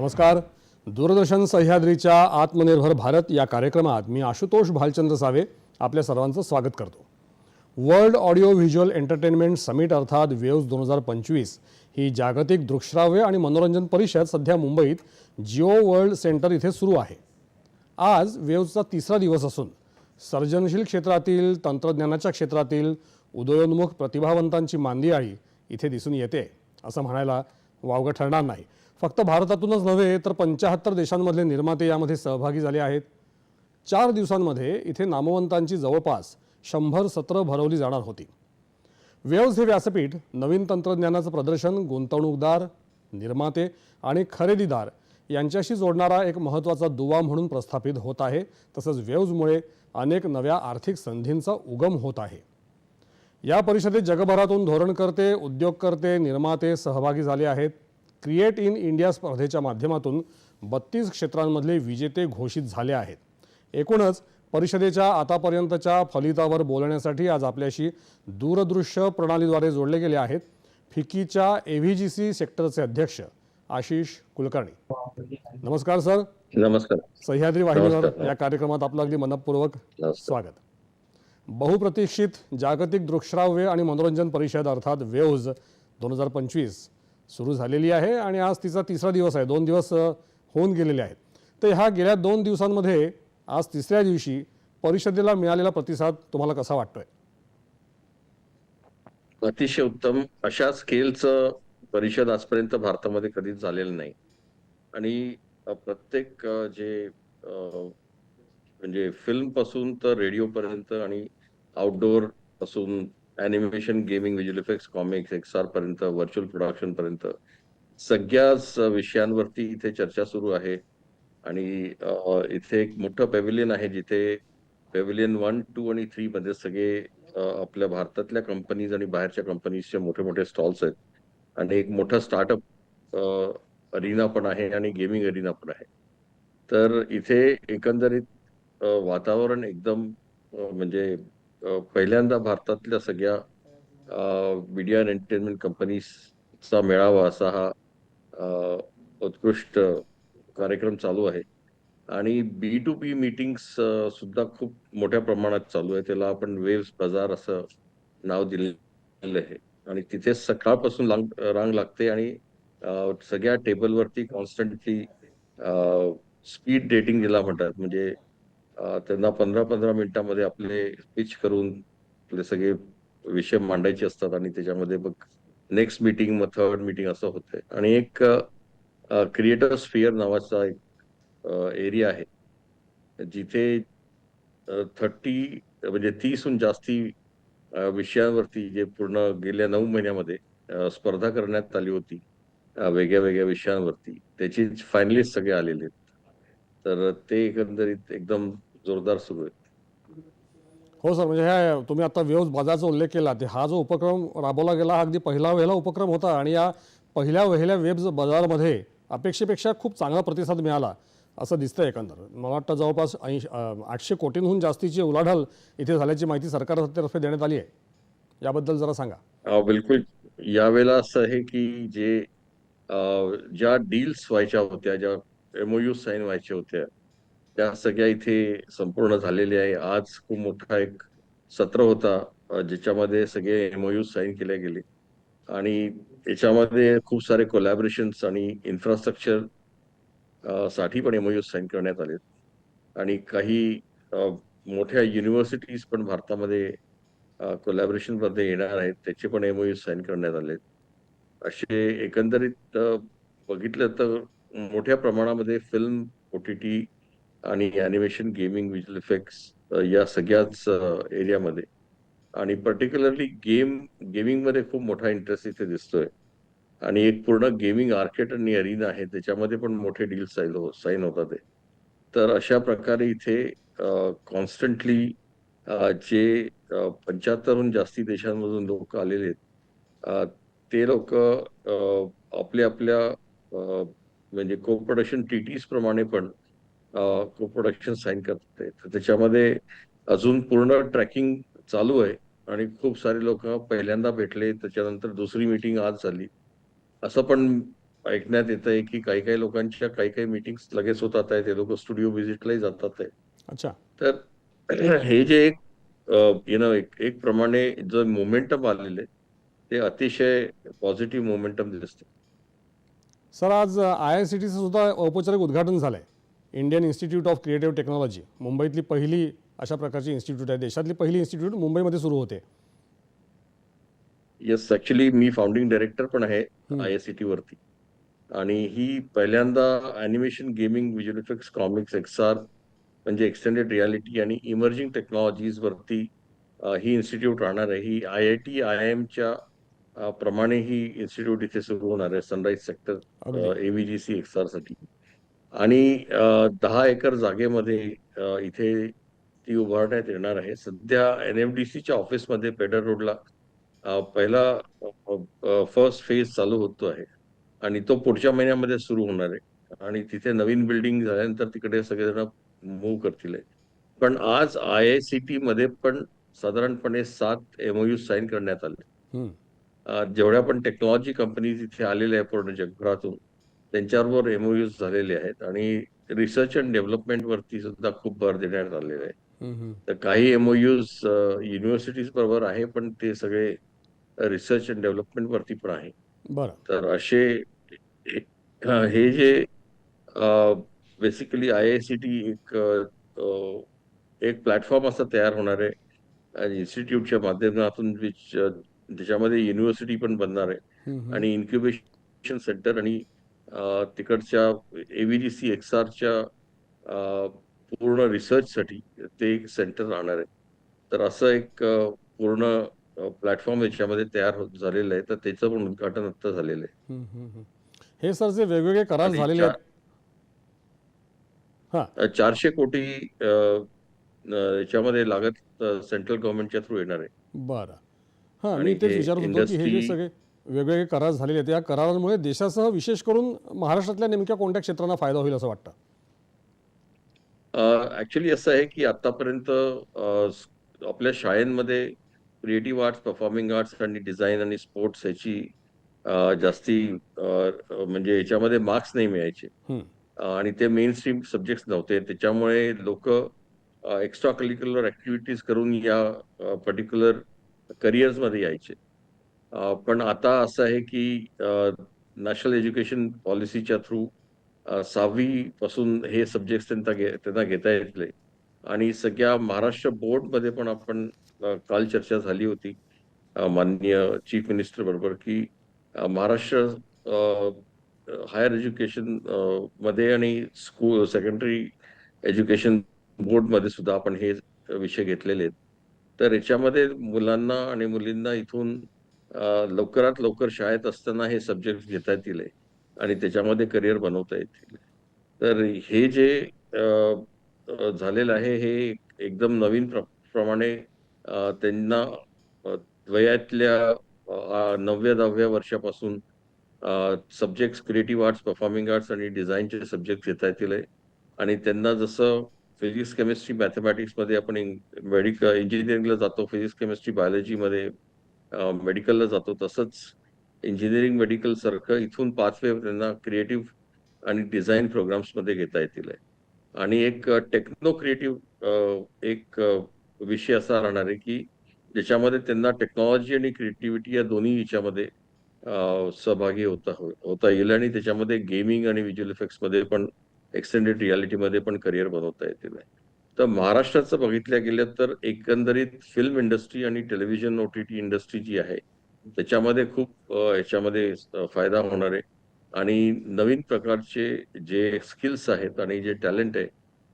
नमस्कार. दूरदर्शन सह्याद्रीच्या आत्मनिर्भर भारत या कार्यक्रमात मी आशुतोष भालचंद्र सावे आपल्या सर्वांचं स्वागत करतो. World audio visual entertainment summit अर्थात वेव्स दोन हजार पंचवीस ही जागतिक दृकश्राव्य आणि मनोरंजन परिषद सध्या मुंबईत जिओ वर्ल्ड सेंटर इथे सुरू आहे. आज वेव्सचा तिसरा दिवस असून सर्जनशील क्षेत्रातील तंत्रज्ञानाच्या क्षेत्रातील उदयोन्मुख प्रतिभावंतांची मांदियाळी इथे दिसून येते असं म्हणायला वावगं ठरणार नाही. फक्त भारतातूनच नव्हे तर पंचाहत्तर देशांमधले निर्माते यामध्ये सहभागी झाले आहेत. चार दिवसांमध्ये इथे नामवंतांची जवळपास शंभर सत्रं भरवली जाणार होती. वेव्ज हे व्यासपीठ नवीन तंत्रज्ञानाचं प्रदर्शन गुंतवणूकदार निर्माते आणि खरेदीदार यांच्याशी जोडणारा एक महत्त्वाचा दुवा म्हणून प्रस्थापित होत आहे. तसंच वेव्जमुळे अनेक नव्या आर्थिक संधींचा उगम होत आहे. या परिषदेत जगभरातून धोरणकर्ते उद्योगकर्ते निर्माते सहभागी झाले आहेत. क्रिएट इन इंडिया स्पर्धेच्या माध्यमातून बत्तीस क्षेत्रांमधले विजेते घोषित झाले आहेत. एकूणच परिषदेच्या आतापर्यंतच्या फलितावर बोलण्यासाठी आज आपल्याशी दूरदृश्य प्रणालीद्वारे जोडले गेले आहेत. फिकीच्या एव्हीजीसी सेक्टरचे अध्यक्ष आशिष कुलकर्णी. नमस्कार सर. नमस्कार. सह्याद्री वाहिनीवर. या कार्यक्रमात आपलं अगदी मनपूर्वक. स्वागत. बहुप्रतीक्षित जागतिक दृकश्राव्य आणि मनोरंजन परिषद अर्थात वेव्ज दोन हजार पंचवीस सुरू झालेली आहे आणि आज तिचा तिसरा दिवस आहे. दोन दिवस होऊन गेलेले आहेत. तर ह्या गेल्या दोन दिवसांमध्ये आज तिसऱ्या दिवशी परिषदेला मिळालेला प्रतिसाद तुम्हाला कसा वाटतोय? अतिशय उत्तम. अशा स्केलचं परिषद आजपर्यंत भारतामध्ये कधीच झालेलं नाही. आणि प्रत्येक जे म्हणजे फिल्मपासून तर रेडिओ पर्यंत आणि आउटडोअरपासून animation gaming visual effects comics XR पर्यंत व्हर्च्युअल प्रोडक्शन पर्यंत सगळ्याच विषयांवरती इथे चर्चा सुरू आहे. आणि इथे एक मोठं पॅव्हिलियन आहे जिथे पॅव्हिलियन वन टू आणि थ्री मध्ये सगळे आपल्या भारतातल्या कंपनीज आणि बाहेरच्या कंपनीजचे मोठे मोठे स्टॉल्स आहेत. आणि एक मोठा स्टार्टअप अरिना पण आहे आणि गेमिंग अरिना पण आहे. तर इथे एकंदरीत वातावरण एकदम म्हणजे पहिल्यांदा भारतातल्या सगळ्या मीडिया अँड एंटरटेनमेंट कंपनीजचा मेळावा असा हा उत्कृष्ट कार्यक्रम चालू आहे. आणि बी टू बी मीटिंग्स सुद्धा खूप मोठ्या प्रमाणात चालू आहे. त्याला आपण वेव्स बाजार असं नाव दिलेलं आहे. आणि तिथे सकाळपासून लांग रांग लागते आणि सगळ्या टेबलवरती कॉन्स्टंटली स्पीड डेटिंग जिला म्हणतात. म्हणजे त्यांना पंधरा पंधरा मिनिटामध्ये आपले स्पीच करून आपले सगळे विषय मांडायचे असतात आणि त्याच्यामध्ये मग नेक्स्ट मीटिंग मग थर्ड मीटिंग असं होतंय. आणि एक क्रिएटर स्फिअर नावाचा एक एरिया आहे. जिथे थर्टी म्हणजे तीसहून जास्ती विषयांवरती जे पूर्ण गेल्या नऊ महिन्यामध्ये स्पर्धा करण्यात आली होती वेगळ्या वेगळ्या विषयांवरती. त्याची फायनलिस्ट सगळे आलेले आहेत. तर ते एकंदरीत एकदम जोरदार सुरू आहे. हो सर म्हणजे ह्या तुम्ही आता वेव्स बाजारचा उल्लेख केला ते हा जो उपक्रम राबवला गेला हा अगदी पहिला वहिला उपक्रम होता आणि या पहिल्या वहिल्या वेब्स बाजारमध्ये अपेक्षेपेक्षा खूप चांगला प्रतिसाद मिळाला असं दिसतंय एकंदर. मला वाटतं जवळपास ऐंशी आठशे कोटींहून जास्तीची उलाढाल इथे झाल्याची माहिती सरकारतर्फे देण्यात आली आहे. याबद्दल जरा सांगा. बिलकुल. यावेळेला असं आहे की जे ज्या डील्स व्हायच्या होत्या ज्या एमओयू साईन व्हायच्या होत्या त्या सगळ्या इथे संपूर्ण झालेल्या आहे. आज खूप मोठा एक सत्र होता ज्याच्यामध्ये सगळे एमओयू साईन केले गेले. आणि याच्यामध्ये खूप सारे कोलॅबरेशन्स आणि इन्फ्रास्ट्रक्चरसाठी पण एमओयू साईन करण्यात आले. आणि काही मोठ्या युनिव्हर्सिटीज पण भारतामध्ये कोलॅबरेशनमध्ये येणार आहेत. त्याचे पण एमओयू साईन करण्यात आले असे एकंदरीत बघितलं तर मोठ्या प्रमाणामध्ये फिल्म ओ टी टी आणि अॅनिमेशन गेमिंग विज्युअल इफेक्ट्स या सगळ्याच एरियामध्ये आणि पर्टिक्युलरली गेम गेमिंगमध्ये खूप मोठा इंटरेस्ट इथे दिसतोय. आणि एक पूर्ण गेमिंग आर्केट आणि अरिना आहे त्याच्यामध्ये पण मोठे डील साईन साईन होतात ते. तर अशा प्रकारे इथे कॉन्स्टंटली जे पंच्याहत्तरहून जास्ती देशांमधून लोक आलेले आहेत ते लोक आपल्या आपल्या म्हणजे कोऑपरेशन टी टीटीज प्रमाणे पण को प्रोडक्शन साईन करतात आहे. तर त्याच्यामध्ये अजून पूर्ण ट्रॅकिंग चालू आहे आणि खूप सारे लोक पहिल्यांदा भेटले त्याच्यानंतर दुसरी मीटिंग आज झाली. असं पण ऐकण्यात येत आहे की काही काही लोकांच्या काही काही मीटिंग्स लगेच होतात आहे ते लोक स्टुडिओ व्हिजिटलाही जातात आहे अच्छा. तर हे जे एक यु नो एक एक प्रमाणे जो मोमेंटम आलेलं ते अतिशय पॉझिटिव्ह मोमेंटम दिसते सर आज आय आय सी टीचं सुद्धा औपचारिक उद्घाटन झालं आहे Indian institute of creative technology मुंबईतली पहिली अशा प्रकारची इन्स्टिट्यूट आहे. देशातली पहिली इन्स्टिट्यूट मुंबईमध्ये सुरू होते. येस ऍक्च्युली मी फाउंडिंग डायरेक्टर पण आहे. आय एस सी टी वरती. आणि ही पहिल्यांदा animation gaming visual effects comics XR म्हणजे एक्सटेंडेड रियालिटी आणि इमर्जिंग टेक्नॉलॉजीज वरती ही इन्स्टिट्यूट राहणार आहे. ही I I T I I एमच्या प्रमाणे ही इन्स्टिट्यूट इथे सुरू होणार आहे सनराईज सेक्टर एव्हीजीसी एक्सआरसाठी. आणि दहा एकर जागेमध्ये इथे ती उभारण्यात येणार आहे. सध्या एन एफ डी सीच्या ऑफिसमध्ये पेडर रोडला पहिला फर्स्ट फेज चालू होतो आहे. आणि तो पुढच्या महिन्यामध्ये सुरू होणार आहे. आणि तिथे नवीन बिल्डिंग झाल्यानंतर तिकडे सगळेजण मूव्ह करतील. आहे. पण आज आय आय सी टी मध्ये पण साधारणपणे सात एमओयू साईन करण्यात आले. जेवढ्या पण टेक्नॉलॉजी कंपनीज इथे आलेल्या आहेत पूर्ण जगभरातून त्यांच्याबरोबर एमओयूज झालेले आहेत आणि रिसर्च अँड डेव्हलपमेंट वरती सुद्धा खूप भर देण्यात आलेला आहे. तर काही एमओयूज युनिव्हर्सिटीज बरोबर आहे पण ते सगळे रिसर्च अँड डेव्हलपमेंट वरती पण आहे. तर असे हे जे basically I I C T एक एक प्लॅटफॉर्म असा तयार होणार आहे. इन्स्टिट्यूटच्या माध्यमातून त्याच्यामध्ये युनिव्हर्सिटी पण बनणार आहे. आणि इन्क्युबेशन सेंटर आणि तिकडच्या एव्हीजीसी एक्सआरच्या पूर्ण रिसर्चसाठी ते एक सेंटर राहणार आहे. तर असं एक पूर्ण प्लॅटफॉर्म याच्यामध्ये तयार होत झालेलं आहे. तर त्याचं पण उद्घाटन आता झालेलं आहे. हे सर जे वेगवेगळे करार झालेले आहेत चारशे कोटी याच्यामध्ये लागत सेंट्रल गव्हर्नमेंटच्या थ्रू येणार आहे. बरं. हां मी आणि तेच विचारत होतो की हे सगळे वेगवेगळे करार झालेले आहेत. या करारांमुळे देशासह विशेष करून महाराष्ट्रातल्या नेमक्या कोणत्या क्षेत्रांना फायदा होईल असं वाटतं? ऍक्च्युली असं आहे की आतापर्यंत आपल्या शाळेंमध्ये क्रिएटिव्ह आर्ट्स परफॉर्मिंग आर्ट्स आणि डिझाईन आणि स्पोर्ट्स ह्याची जास्ती म्हणजे याच्यामध्ये मार्क्स नाही मिळायचे. आणि ते मेन स्ट्रीम सब्जेक्ट्स नव्हते. त्याच्यामुळे लोक एक्स्ट्रा करिक्युलर ऍक्टिव्हिटीज करून या पर्टिक्युलर करिअर्समध्ये यायचे. पण आता असं आहे की नॅशनल एज्युकेशन पॉलिसीच्या थ्रू सहावी पासून हे सब्जेक्ट त्यांना घे त्यांना घेता येतले आणि सगळ्या महाराष्ट्र बोर्डमध्ये पण आपण काल चर्चा झाली होती माननीय चीफ मिनिस्टर बरोबर की महाराष्ट्र हायर एज्युकेशनमध्ये आणि स्कूल सेकंडरी एज्युकेशन बोर्डमध्ये सुद्धा आपण हे विषय घेतलेले आहेत. तर याच्यामध्ये मुलांना आणि मुलींना इथून लवकरात लवकर शाळेत असताना हे सब्जेक्ट घेता येतील आणि त्याच्यामध्ये करिअर बनवता येतील. तर हे जे झालेलं आहे हे एकदम नवीन प्र प्रमाणे त्यांना वयातल्या नवव्या दहाव्या वर्षापासून subjects creative arts performing arts आणि डिझाईनचे सब्जेक्ट घेता येतील आणि त्यांना जसं फिजिक्स केमिस्ट्री मॅथमॅटिक्समध्ये आपण मेडिकल इंजिनिअरिंगला जातो फिजिक्स केमिस्ट्री बायोलॉजीमध्ये मेडिकलला जातो तसंच इंजिनिअरिंग मेडिकल सारखं इथून पाचवे त्यांना क्रिएटिव्ह आणि डिझाईन प्रोग्राम्समध्ये घेता येतील आहे. आणि एक टेक्नो क्रिएटिव्ह एक विषय असा राहणार आहे की ज्याच्यामध्ये त्यांना टेक्नॉलॉजी आणि क्रिएटिव्हिटी या दोन्ही याच्यामध्ये सहभागी होता होता येईल आणि त्याच्यामध्ये गेमिंग आणि व्हिज्युअल इफेक्ट्समध्ये पण एक्सटेंडेड रियालिटीमध्ये पण करिअर बनवता येतील आहे. तर महाराष्ट्राचं बघितलं गेलं तर एकंदरीत फिल्म इंडस्ट्री आणि television O T T industry जी आहे त्याच्यामध्ये खूप याच्यामध्ये फायदा होणार आहे. आणि नवीन प्रकारचे जे स्किल्स आहेत आणि जे टॅलेंट आहे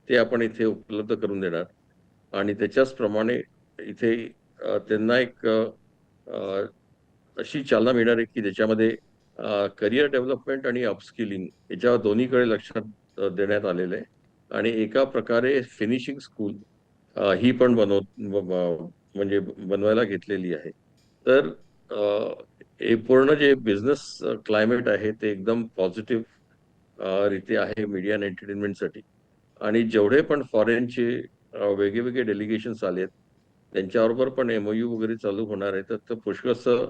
ते आपण इथे उपलब्ध करून देणार. आणि त्याच्याचप्रमाणे इथे त्यांना एक अशी चालना मिळणार आहे की ज्याच्यामध्ये करिअर डेव्हलपमेंट आणि अपस्किलिंग याच्या दोन्हीकडे लक्षात देण्यात आलेलं आहे. आणि एका प्रकारे फिनिशिंग स्कूल ही पण बनव म्हणजे बनवायला घेतलेली आहे तर हे पूर्ण जे बिझनेस क्लायमेट आहे ते एकदम पॉझिटिव्ह रीती आहे मीडिया आणि एंटरटेनमेंटसाठी आणि जेवढे पण फॉरेनचे वेगळे वेगळे डेलिगेशन्स आहेत त्यांच्याबरोबर पण एमओयू वगैरे चालू होणार आहे तर पुष्कळसं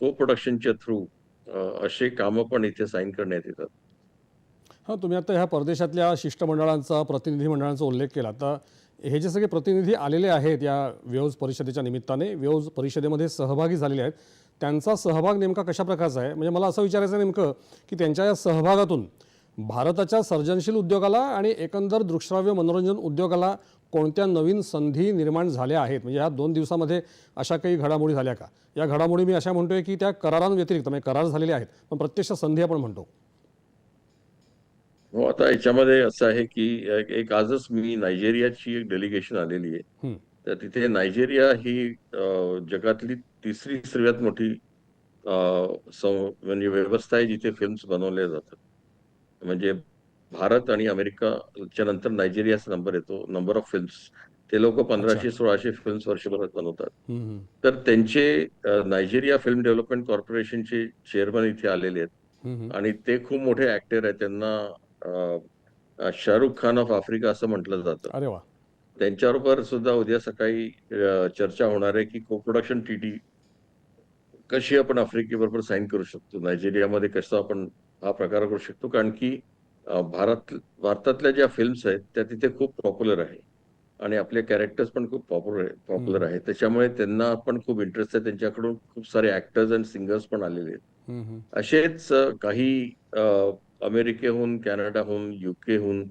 को प्रोडक्शनच्या थ्रू असे कामं पण इथे साईन करण्यात येतात. हां, तुम्ही आता ह्या परदेशातल्या शिष्टमंडळांचा, प्रतिनिधी मंडळांचा उल्लेख केला. तर हे जे सगळे प्रतिनिधी आलेले आहेत या व्यवज परिषदेच्या निमित्ताने, व्यवज परिषदेमध्ये सहभागी झालेले आहेत, त्यांचा सहभाग नेमका कशा प्रकारचा आहे? म्हणजे मला असं विचारायचं नेमकं, की त्यांच्या या सहभागातून भारताच्या सर्जनशील उद्योगाला आणि एकंदर दृकश्राव्य मनोरंजन उद्योगाला कोणत्या नवीन संधी निर्माण झाल्या आहेत? म्हणजे ह्या दोन दिवसामध्ये अशा काही घडामोडी झाल्या का? या घडामोडी मी अशा म्हणतोय, की त्या करारांव्यतिरिक्त म्हणजे करार झालेले आहेत, पण प्रत्यक्ष संधी आपण म्हणतो. हो, आता याच्यामध्ये असं आहे, की एक आजच मी नायजेरियाची एक डेलिगेशन आलेली आहे. तर तिथे नायजेरिया ही जगातली तिसरी सर्वात मोठी म्हणजे व्यवस्था आहे जिथे फिल्म्स बनवल्या जातात. म्हणजे भारत आणि अमेरिकाच्या नंतर नायजेरियाचा नंबर येतो नंबर ऑफ फिल्म्स. ते लोकं अच्छा. 1500-1600 फिल्म्स वर्षभरात बनवतात. तर त्यांचे नायजेरिया फिल्म डेव्हलपमेंट कॉर्पोरेशनचे चेअरमन इथे आलेले आहेत. आणि ते खूप मोठे ॲक्टर आहेत. त्यांना शाहरुख खान ऑफ आफ्रिका असं म्हटलं जातं. अरे वाह! त्यांच्याबरोबर सुद्धा उद्या सकाळी चर्चा होणार आहे, की को प्रोडक्शन ट्रीटी कशी आपण आफ्रिकेबरोबर साइन करू शकतो. नायजेरियामध्ये कसं आपण हा प्रकार करू शकतो. कारण की भारत भारतातल्या ज्या फिल्म्स आहेत त्या तिथे खूप पॉप्युलर आहे. आणि आपले कॅरेक्टर्स पण खूप पॉप्युलर पॉप्युलर. आहेत. त्याच्यामुळे त्यांना पण खूप इंटरेस्ट आहे. त्यांच्याकडून खूप सारे ॲक्टर्स आणि सिंगर्स पण आलेले आहेत. असेच काही अमेरिकेहून, कॅनडाहून, यूकेहून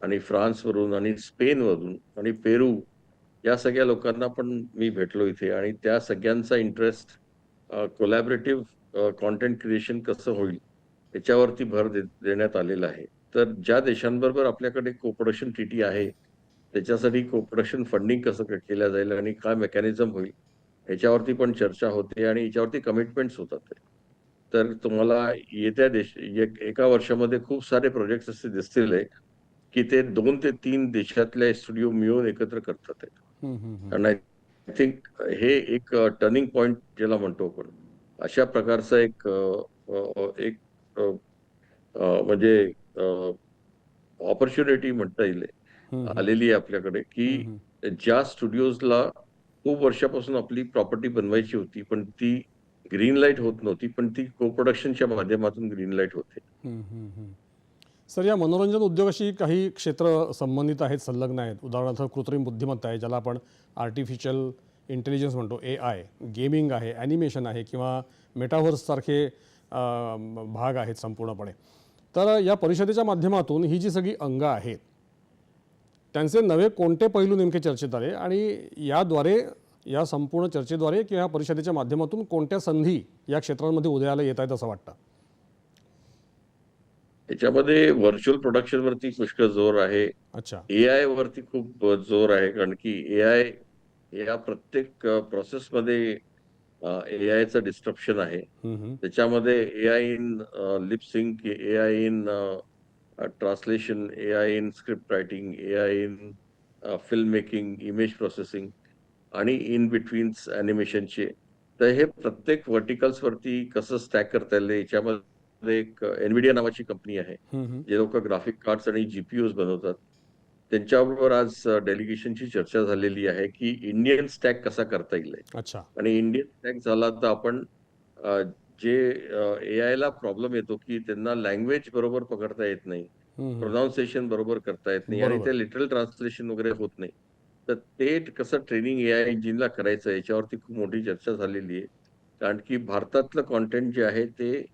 आणि फ्रान्सवरून आणि स्पेनवरून आणि पेरू या सगळ्या लोकांना पण मी भेटलो इथे आणि त्या सगळ्यांचा इंटरेस्ट कोलॅबरेटिव्ह कॉन्टेंट क्रिएशन कसं होईल याच्यावरती भर दे देण्यात आलेला आहे. तर ज्या देशांबरोबर आपल्याकडे को प्रोडक्शन आहे, त्याच्यासाठी को फंडिंग कसं क केलं जाईल आणि काय मेकॅनिझम होईल याच्यावरती पण चर्चा होते आणि याच्यावरती कमिटमेंट्स होतात तर तुम्हाला येत्या देश एक एका वर्षामध्ये खूप सारे प्रोजेक्ट्स असे दिसतील की ते 2 ते 3 देशातले स्टुडिओ मिळून एकत्र करतात. आणि आय थिंक हे एक टर्निंग पॉइंट ज्याला म्हणतो आपण. अशा प्रकारचा एक एक म्हणजे अ, अपॉर्च्युनिटी म्हणता येईल. आलेली आहे आपल्याकडे, की. ज्या स्टुडिओजला खूप वर्षापासून आपली प्रॉपर्टी बनवायची होती, पण ती ग्रीन लाइट होत नव्हती. पण ती को प्रोडक्शनच्या माध्यमातून ग्रीन लाइट होते. सर या मनोरंजन उद्योगाशी काही क्षेत्र संबंधित आहेत, संलग्न आहेत. उदाहरणार्थ कृत्रिम बुद्धिमत्ता आहे, ज्याला आपण आर्टिफिशियल इंटेलिजन्स म्हणतो, ए आय गेमिंग आहे, ॲनिमेशन आहे किंवा मेटाव्हर्ससारखे भाग आहेत संपूर्णपणे. तर या परिषदेच्या माध्यमातून ही जी सगळी अंग आहेत, त्यांचे नवे कोणते पैलू नेमके चर्चेत आले आणि याद्वारे या संपूर्ण चर्चेद्वारे किंवा या परिषदेच्या माध्यमातून कोणत्या संधी या क्षेत्रांमध्ये उदयाला येत आहेत असं वाटतं? याच्यामध्ये व्हर्चुअल प्रोडक्शनवरती पुष्कळ जोर आहे. अच्छा. एआय वरती खूप जोर आहे. कारण की एआय या प्रत्येक अ, प्रोसेसमध्ये अ, एआयचं डिस्ट्रप्शन आहे. त्याच्यामध्ये AI in uh, lip sync, AI in translation, AI in script writing, AI in uh, film making, image processing आणि इन बिटवीन्स ॲनिमेशनचे. तर हे प्रत्येक व्हर्टिकल्सवरती कसं स्टॅक करता येईल याच्यामध्ये एक NVIDIA नावाची कंपनी आहे. जे लोकं ग्राफिक कार्ड्स आणि जीपीयूज बनवतात. त्यांच्याबरोबर आज डेलिगेशनची चर्चा झालेली आहे, की इंडियन स्टॅक कसा करता येईल अच्छा. आणि इंडियन स्टॅक झाला तर आपण जे अ, एआयला प्रॉब्लेम येतो, की त्यांना लँग्वेज बरोबर पकडता येत नाही. प्रोनाउन्सिएशन बरोबर करता येत नाही आणि. ते लिटरल ट्रान्सलेशन वगैरे होत नाही. तर ते कसं ट्रेनिंग एआय इंजिनला करायचं याच्यावरती खूप मोठी चर्चा झालेली आहे. कारण की भारतातलं कंटेंट जे आहे ते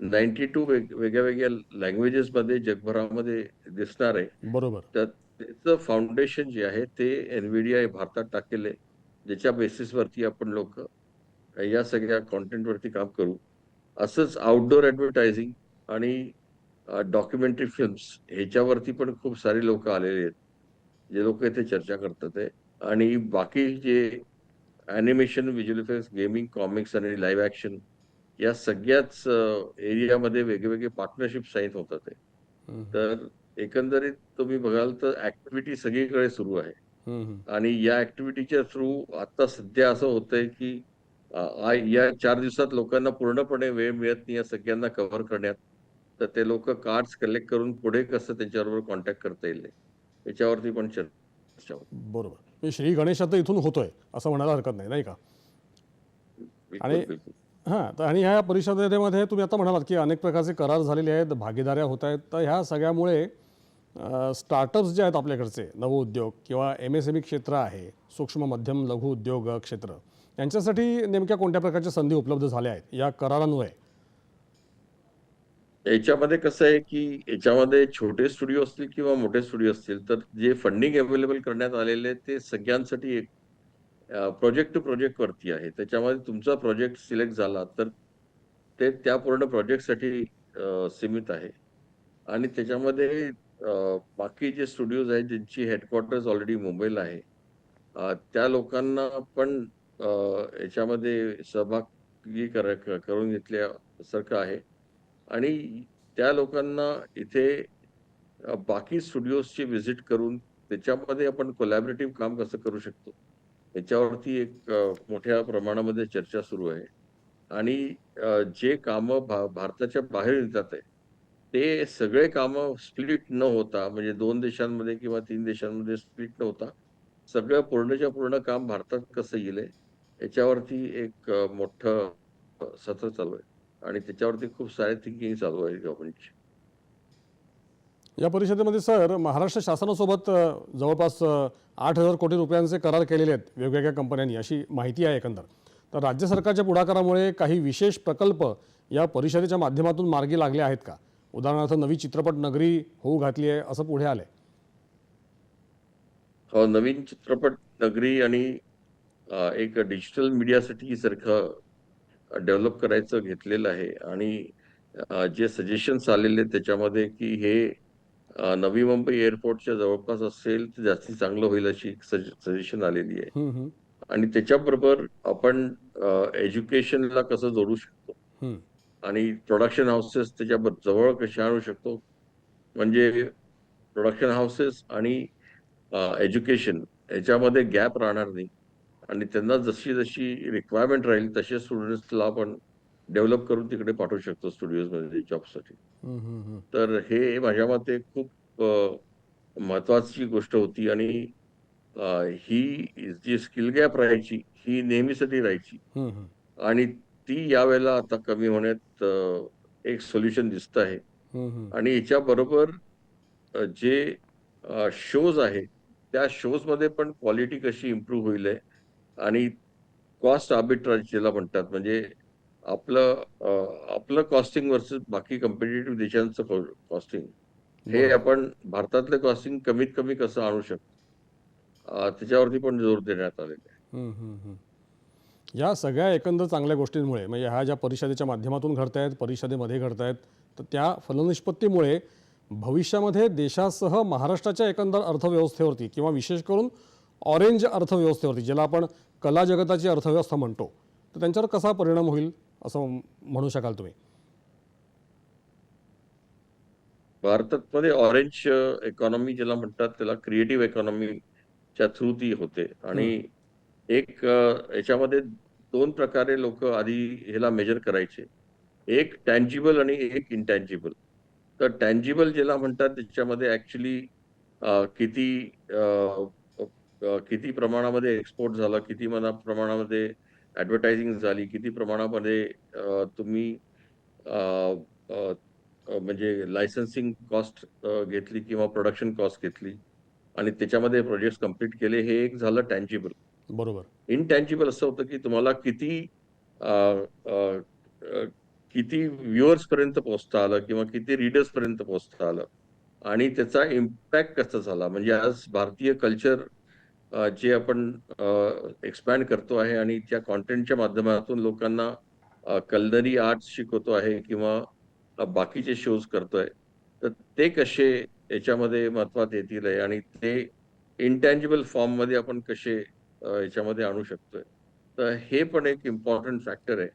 92 वेग वेगळ्या-वेगळ्या लँग्वेजेसमध्ये जगभरामध्ये दिसणार आहे. बरोबर. तर त्याचं फाउंडेशन जे आहे ते NVIDIA भारतात टाकेल आहे. ज्याच्या बेसिसवरती आपण लोकं या सगळ्या कंटेंटवरती काम करू. असंच आउटडोअर ॲडव्हर्टायझिंग आणि डॉक्युमेंटरी फिल्म्स ह्याच्यावरती पण खूप सारी लोकं आलेली आहेत. जे लोकं इथे चर्चा करतात आहे आणि बाकी जे animation, visual effects, gaming, comics आणि लाईव्ह ॲक्शन या सगळ्याच एरियामध्ये वेगळे-वेगळे पार्टनरशिप साइन होतात आहे. तर एकंदरीत तुम्ही बघाल तर ॲक्टिव्हिटी सगळीकडे सुरू आहे. आणि या ॲक्टिव्हिटीच्या थ्रू आता सध्या असं होतंय, की आ या 4 दिवसात लोकांना पूर्णपणे वेळ मिळत नाही या सगळ्यांना कव्हर करण्यात. तर ते लोकं कार्ड्स कलेक्ट करून पुढे कसं त्यांच्याबरोबर कॉन्टॅक्ट करता येईल याच्यावरती पण चर्चा होते. बरोबर. श्री गणेश आता इथून होतोय असं म्हणायला हरकत नाही, नाही का? आणि. हां तर आणि ह्या परिषदेमध्ये तुम्ही आता म्हणालात की अनेक प्रकारचे करार झालेले आहेत भागीदाऱ्या होत आहेत तर ह्या सगळ्यामुळे स्टार्टअप्स जे आहेत आपल्याकडचे नवउद्योग किंवा एम एस एम ई क्षेत्र आहे सूक्ष्म मध्यम लघु उद्योग क्षेत्र यांच्यासाठी नेमक्या कोणत्या प्रकारच्या संधी उपलब्ध झाल्या आहेत या करारान्वये याच्यामध्ये कसं आहे की याच्यामध्ये छोटे स्टुडिओ असतील किंवा मोठे स्टुडिओ असतील तर जे फंडिंग अवेलेबल करण्यात आलेले ते सगळ्यांसाठी एक प्रोजेक्ट टू प्रोजेक्ट वरती आहे. त्याच्यामध्ये तुमचा प्रोजेक्ट सिलेक्ट झाला तर ते त्या पूर्ण प्रोजेक्टसाठी सीमित आहे. आणि त्याच्यामध्ये बाकी जे स्टुडिओज आहेत ज्यांची हेडक्वार्टर्स ऑलरेडी मुंबईला आहे त्या लोकांना पण याच्यामध्ये सहभागी कर करून घेतल्यासारखं आहे. आणि त्या लोकांना इथे बाकी स्टुडिओजची व्हिजिट करून त्याच्यामध्ये आपण कोलॅबरेटिव्ह काम कसं करू शकतो? याच्यावरती एक मोठ्या प्रमाणामध्ये चर्चा सुरू आहे. आणि जे कामं भा भारताच्या बाहेर येतात आहे ते सगळे कामं स्प्लिट न होता म्हणजे दोन देशांमध्ये किंवा तीन देशांमध्ये स्प्लिट न होता सगळं पूर्णच्या पूर्ण काम भारतात कसं येईल याच्यावरती एक मोठं सत्र चालू आहे. आणि त्याच्यावरती खूप सारे थिंकिंग चालू आहे गव्हर्नमेंटची या परिषदेमध्ये सर महाराष्ट्र शासनासोबत जवळपास आठ हजार कोटी रुपयांचे करार केलेले आहेत वेगवेगळ्या कंपन्यांनी अशी माहिती आहे एकंदर. तर राज्य सरकारच्या पुढाकारामुळे काही विशेष प्रकल्प या परिषदेच्या माध्यमातून मार्गी लागले आहेत का? उदाहरणार्थ नवी चित्रपट नगरी होऊ घातली आहे असं पुढे आलंय. हो नवीन चित्रपट नगरी आणि एक डिजिटल मीडियासाठी सारखं डेव्हलप करायचं घेतलेलं आहे. आणि जे सजेशन्स आलेले आहेत त्याच्यामध्ये की हे नवी मुंबई एअरपोर्टच्या जवळपास असेल तर जास्ती चांगलं होईल अशी सजेशन आलेली आहे. आणि त्याच्याबरोबर आपण एज्युकेशनला कसं जोडू शकतो. आणि प्रोडक्शन हाऊसेस त्याच्याजवळ कसे आणू शकतो? म्हणजे प्रोडक्शन हाऊसेस आणि एज्युकेशन याच्यामध्ये गॅप राहणार नाही. आणि त्यांना जशी जशी रिक्वायरमेंट राहील तसे स्टुडंट्सला आपण डेव्हलप करून तिकडे पाठवू शकतो स्टुडिओजमध्ये जॉबसाठी. तर हे माझ्या मते खूप महत्वाची गोष्ट होती आणि ही जी स्किल गॅप राहायची ही नेहमीसाठी राहायची. आणि ती यावेळेला आता कमी होण्यात एक सोल्युशन दिसत आहे. आणि याच्याबरोबर अ, जे शोज आहे त्या शोजमध्ये पण क्वालिटी कशी इम्प्रूव्ह होईल आहे आणि कॉस्ट आर्बिट्राज ज्याला म्हणतात म्हणजे आपलं आपलं कॉस्टिंग वर्सेस बाकी कम्पिटेटिव्ह देशांचं कॉस्टिंग हे. आपण भारतातलं कॉस्टिंग कमीत कमी कसं आणू शकतो त्याच्यावरती पण जोर देण्यात आलेला आहे. या सगळ्या एकंदर चांगल्या गोष्टींमुळे म्हणजे ह्या ज्या परिषदेच्या माध्यमातून घडत आहेत परिषदेमध्ये घडत आहेत तर त्या फलनिष्पत्तीमुळे भविष्यामध्ये देशासह महाराष्ट्राच्या एकंदर अर्थव्यवस्थेवरती किंवा विशेष करून ऑरेंज अर्थव्यवस्थेवरती ज्याला आपण कला जगताची अर्थव्यवस्था म्हणतो तर त्यांच्यावर कसा परिणाम होईल असं म्हणू शकाल तुम्ही? भारतामध्ये ऑरेंज इकॉनॉमी ज्याला म्हणतात त्याला क्रिएटिव्ह इकॉनॉमीच्या थ्रू ती होते. आणि एक याच्यामध्ये दोन प्रकारे लोक आधी ह्याला मेजर करायचे. एक टँजिबल आणि एक इंटँजिबल तर टँजिबल ज्याला म्हणतात त्याच्यामध्ये ऍक्च्युली किती किती प्रमाणामध्ये एक्सपोर्ट झाला किती मना प्रमाणामध्ये ऍडव्हर्टायझिंग झाली किती प्रमाणामध्ये तुम्ही म्हणजे लायसन्सिंग कॉस्ट घेतली किंवा प्रोडक्शन कॉस्ट घेतली आणि त्याच्यामध्ये प्रोजेक्ट कंप्लीट केले हे एक झालं टँजिबल बरोबर. इनटँजिबल असं होतं की तुम्हाला किती किती व्ह्युअर्स पर्यंत पोहोचता आलं किंवा किती रीडर्स पर्यंत पोहोचता आलं आणि त्याचा इम्पॅक्ट कसा झाला? म्हणजे आज भारतीय कल्चर जे आपण एक्सपॅन्ड करतो आहे आणि त्या कॉन्टेंटच्या माध्यमातून लोकांना अ, कलनरी आर्ट्स शिकवतो आहे किंवा बाकीचे शोज करतोय तर ते कसे याच्यामध्ये महत्वात येतील आहे आणि ते इंटँजिबल फॉर्ममध्ये आपण कसे याच्यामध्ये आणू शकतोय. तर हे पण एक इम्पॉर्टंट फॅक्टर आहे.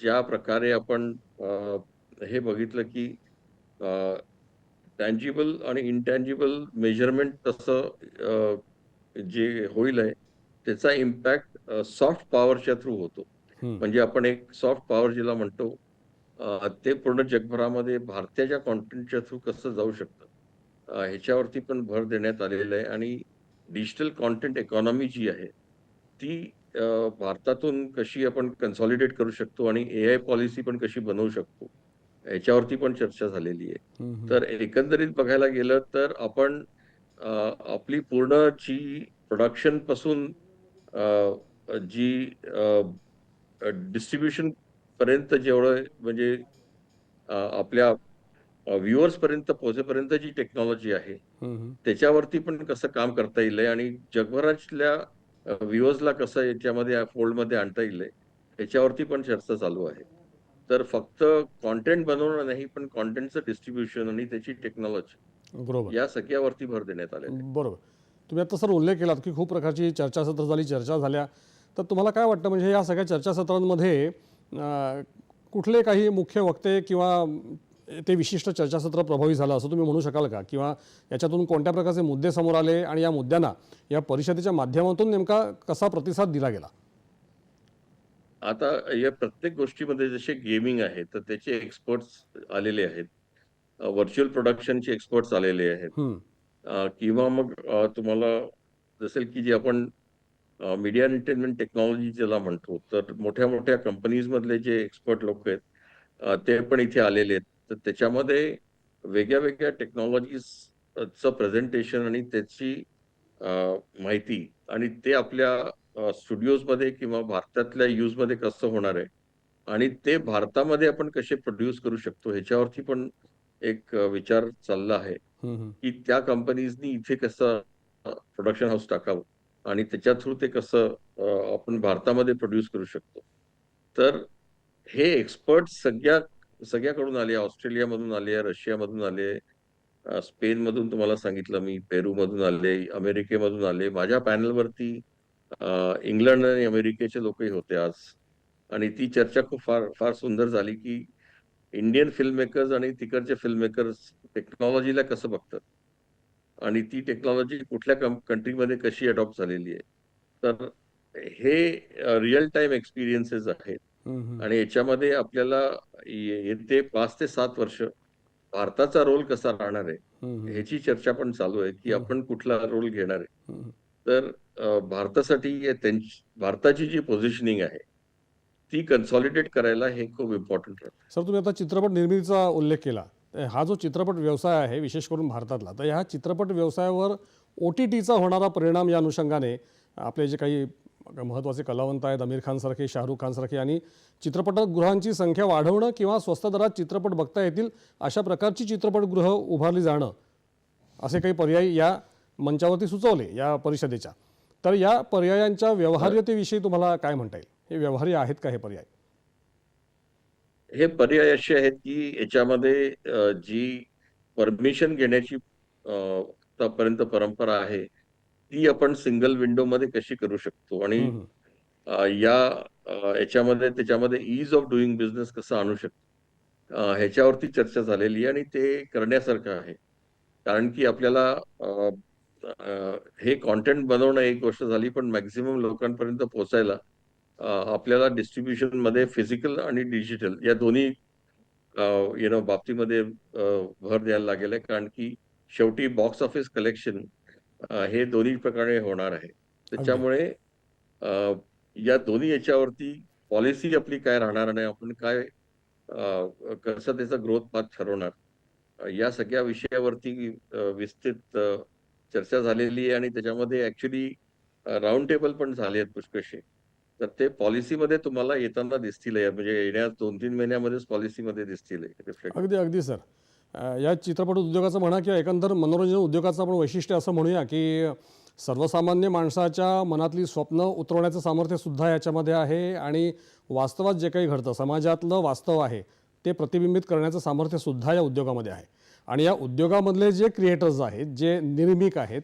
ज्या प्रकारे आपण हे बघितलं की टँजिबल आणि इंटँजिबल मेजरमेंट तसं जे होईल आहे त्याचा इम्पॅक्ट सॉफ्ट पॉवरच्या थ्रू होतो. म्हणजे आपण एक सॉफ्ट पॉवर ज्याला म्हणतो ते पूर्ण जगभरामध्ये भारताच्या कॉन्टेंटच्या थ्रू कसं जाऊ शकतं ह्याच्यावरती पण भर देण्यात आलेला आहे आणि डिजिटल कॉन्टेंट इकॉनॉमी जी आहे ती भारतातून कशी आपण कन्सॉलिडेट करू शकतो आणि एआय पॉलिसी पण कशी बनवू शकतो याच्यावरती पण चर्चा झालेली आहे. तर एकंदरीत बघायला गेलं तर आपण आपली पूर्ण जी प्रोडक्शनपासून जी डिस्ट्रीब्युशन पर्यंत जेवढं म्हणजे आपल्या व्ह्युअर्स पर्यंत पोहोचेपर्यंत जी टेक्नॉलॉजी आहे. त्याच्यावरती पण कसं काम करता येईल आणि जगभरातल्या व्ह्युअर्सला कसं याच्यामध्ये फोल्डमध्ये आणता येईल याच्यावरती पण चर्चा चालू आहे तर फक्त कॉन्टेंट बनवणं नाही पण कॉन्टेंटचं डिस्ट्रीब्युशन आणि त्याची टेक्नॉलॉजी बरोबर. या सगळ्यावरती भर देण्यात आहे. बरोबर. तुम्ही आता सर उल्लेख केलात की खूप प्रकारची चर्चासत्र झाली चर्चा झाल्या. तर तुम्हाला काय वाटतं? म्हणजे या सगळ्या चर्चासत्रांमध्ये कुठले काही मुख्य वक्ते किंवा ते विशिष्ट चर्चासत्र प्रभावी झालं असं तुम्ही म्हणू शकाल का? किंवा याच्यातून कोणत्या प्रकारचे मुद्दे समोर आले आणि या मुद्द्यांना या परिषदेच्या माध्यमातून नेमका कसा प्रतिसाद दिला गेला? आता या प्रत्येक गोष्टीमध्ये जसे गेमिंग आहे तर त्याचे एक्सपर्ट्स आलेले आहेत. व्हर्च्युअल प्रोडक्शनचे एक्सपर्ट्स आलेले आहेत किंवा मग तुम्हाला जसेल की जे आपण मीडिया एंटरटेनमेंट टेक्नॉलॉजी ज्याला म्हणतो तर मोठ्या मोठ्या कंपनीज मधले जे एक्सपर्ट लोक आहेत ते पण इथे आलेले आहेत. तर त्याच्यामध्ये वेगळ्या वेगळ्या टेक्नॉलॉजीजचं प्रेझेंटेशन आणि त्याची माहिती आणि ते आपल्या स्टुडिओजमध्ये किंवा भारतातल्या यूजमध्ये कसं होणार आहे आणि ते भारतामध्ये आपण कसे प्रोड्यूस करू शकतो ह्याच्यावरती पण एक विचार चालला आहे. की त्या कंपनीजनी इथे कसं प्रोडक्शन हाऊस टाकावं आणि त्याच्या थ्रू ते कसं आपण भारतामध्ये प्रोड्यूस करू शकतो तर हे एक्सपर्ट सगळ्या सगळ्याकडून आले ऑस्ट्रेलियामधून आले रशियामधून आले अ, स्पेनमधून तुम्हाला सांगितलं मी पेरूमधून आले अमेरिकेमधून आले माझ्या पॅनलवरती इंग्लंड आणि अमेरिकेचे लोकही होते आज आणि ती चर्चा खूप फार फार सुंदर झाली की इंडियन फिल्म मेकर्स आणि तिकडचे फिल्म मेकर्स टेक्नॉलॉजीला कसं बघतात आणि ती टेक्नॉलॉजी कुठल्या कंट्रीमध्ये कशी अडॉप्ट झालेली आहे तर हे रिअल टाइम एक्सपिरियन्सेस आहेत. आणि याच्यामध्ये आपल्याला येते पाच ते सात वर्ष भारताचा रोल कसा राहणार आहे. ह्याची चर्चा पण चालू आहे की आपण कुठला रोल घेणार आहे. तर भारतासाठी भारताची जी पोझिशनिंग आहे ती कन्सॉलिडेट करायला हे खूप इम्पॉर्टंट राहतं सर तुम्ही आता चित्रपट निर्मितीचा उल्लेख केला. तर हा जो चित्रपट व्यवसाय आहे विशेष करून भारतातला तर ह्या चित्रपट व्यवसायावर ओ टी टीचा होणारा परिणाम या अनुषंगाने आपले जे काही महत्त्वाचे कलावंत आहेत आमिर खानसारखे शाहरुख खानसारखे आणि चित्रपटगृहांची संख्या वाढवणं किंवा स्वस्त दरात चित्रपट बघता येतील अशा प्रकारची चित्रपटगृह उभारली जाणं असे काही पर्याय या मंचावरती सुचवले या परिषदेच्या. तर या पर्यायांच्या व्यवहार्यतेविषयी तुम्हाला काय म्हणता येईल? हे व्यवहार्य आहेत का हे पर्याय? हे पर्याय असे आहेत की याच्यामध्ये जी परमिशन घेण्याची आतापर्यंत परंपरा आहे ती आपण सिंगल विंडो मध्ये कशी करू शकतो? आणि या याच्यामध्ये त्याच्यामध्ये इज ऑफ डुईंग बिझनेस कसं आणू शकतो? ह्याच्यावरती चर्चा झालेली आहे आणि ते करण्यासारखं आहे. कारण की आपल्याला हे कॉन्टेंट बनवणं एक गोष्ट झाली पण मॅक्झिमम लोकांपर्यंत पोहोचायला आपल्याला डिस्ट्रीब्युशनमध्ये फिजिकल आणि डिजिटल या दोन्ही यु नो बाबतीमध्ये भर द्यायला लागेल आहे. कारण की शेवटी बॉक्स ऑफिस कलेक्शन हे दोन्ही प्रकारे होणार आहे. त्याच्यामुळे या दोन्ही याच्यावरती पॉलिसी आपली काय राहणार आणि आपण काय कसं त्याचा ग्रोथ पाथ ठरवणार या सगळ्या विषयावरती विस्तृत चर्चा झालेली आहे. आणि त्याच्यामध्ये ऍक्च्युली राऊंड टेबल पण झाले आहेत पुष्कळसे तर ते पॉलिसीमध्ये तुम्हाला येताना दिसतील या म्हणजे येण्या दोन तीन महिन्यामध्येच पॉलिसीमध्ये दिसतील अगदी अगदी सर. या चित्रपट उद्योगाचं म्हणा किंवा एकंदर मनोरंजन उद्योगाचं आपण वैशिष्ट्य असं म्हणूया की सर्वसामान्य माणसाच्या मनातली स्वप्न उतरवण्याचं सामर्थ्य सुद्धा याच्यामध्ये आहे आणि वास्तवात जे काही घडतं समाजातलं वास्तव आहे ते प्रतिबिंबित करण्याचं सामर्थ्य सुद्धा या उद्योगामध्ये आहे. आणि या उद्योगामधले जे क्रिएटर्स आहेत जे निर्मिक आहेत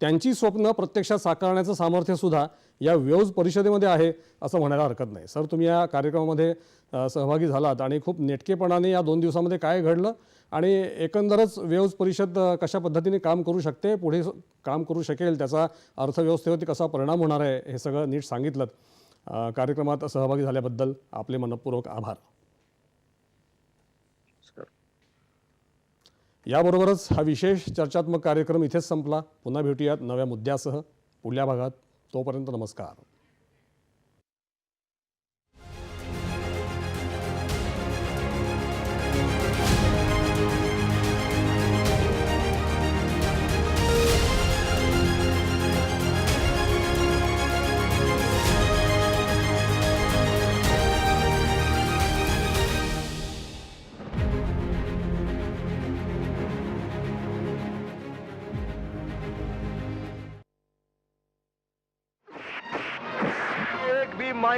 त्यांची स्वप्न प्रत्यक्षात साकारण्याचं सामर्थ्य सुद्धा या व्यवज परिषदेमध्ये आहे असं म्हणायला हरकत नाही. सर तुम्ही या कार्यक्रमामध्ये सहभागी झालात आणि खूप नेटकेपणाने या दोन दिवसामध्ये काय घडलं आणि एकंदरच व्यवज परिषद कशा पद्धतीने काम करू शकते पुढे काम करू शकेल त्याचा अर्थव्यवस्थेवरती कसा परिणाम होणार आहे हे सगळं नीट सांगितलं कार्यक्रमात सहभागी झाल्याबद्दल आपले मनपूर्वक आभार. याबरोबरच हा विशेष चर्चात्मक कार्यक्रम इथेच संपला. पुन्हा भेटूयात नव्या मुद्द्यासह. पुढल्या भागात. तोपर्यंत नमस्कार.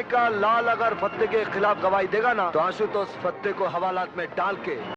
का लाल अगर फत्ते के खिलाफ गवाही देगा ना तो आशुतोष फत्ते को हवालात में डाल के